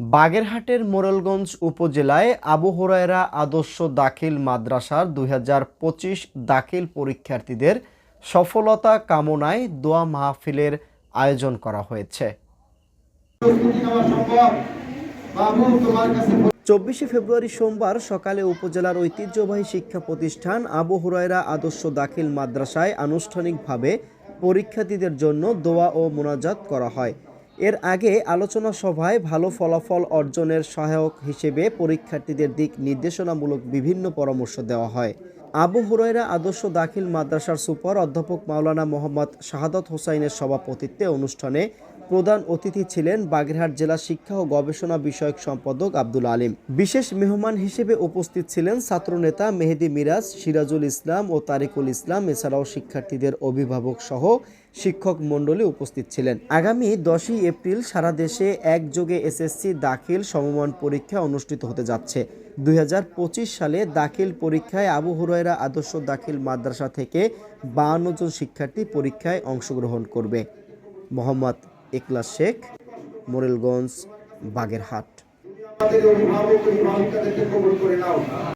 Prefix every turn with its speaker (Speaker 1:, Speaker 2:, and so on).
Speaker 1: বাগেরহাটের মোরেলগঞ্জ উপজেলায় আবু হুরায়রা আদর্শ দাখিল মাদ্রাসার দুই হাজার পঁচিশ দাখিল পরীক্ষার্থীদের সফলতা কামনায় দোয়া মাহফিলের আয়োজন করা হয়েছে। চব্বিশে ফেব্রুয়ারি সোমবার সকালে উপজেলার ঐতিহ্যবাহী শিক্ষা প্রতিষ্ঠান আবু হুরায়রা আদর্শ দাখিল মাদ্রাসায় আনুষ্ঠানিকভাবে পরীক্ষার্থীদের জন্য দোয়া ও মোনাজাত করা হয়। এর আগে আলোচনা সভায় ভালো ফলাফল অর্জনের সহায়ক হিসেবে পরীক্ষার্থীদের দিক নির্দেশনামূলক বিভিন্ন পরামর্শ দেওয়া হয়। আবু হুরাইরা আদর্শ দাখিল মাদ্রাসার সুপার অধ্যাপক মাওলানা মোহাম্মদ শাহাদত হোসাইনের সভাপতিত্বে অনুষ্ঠানে প্রধান অতিথি ছিলেন বাগেরহাট জেলা শিক্ষা ও গবেষণা বিষয়ক সম্পাদক আব্দুল আলিম। বিশেষ মেহমান হিসেবে উপস্থিত ছিলেন ছাত্রনেতা মেহেদি মিরাজ, সিরাজুল ইসলাম ও তারিকুল ইসলাম, এছাড়াও শিক্ষার্থীদের অভিভাবক সহ শিক্ষক মণ্ডলী উপস্থিত ছিলেন। আগামী দশই এপ্রিল সারা দেশে একযোগে এসএসসি দাখিল সমমান পরীক্ষা অনুষ্ঠিত হতে যাচ্ছে। দুই হাজার পঁচিশ সালে দাখিল পরীক্ষায় আবু হুরায়রা আদর্শ দাখিল মাদ্রাসা থেকে বাহান্ন জন শিক্ষার্থী পরীক্ষায় অংশগ্রহণ করবে। মোহাম্মদ ইকলাস শেখ মোরেলগঞ্জ বাগেরহাট।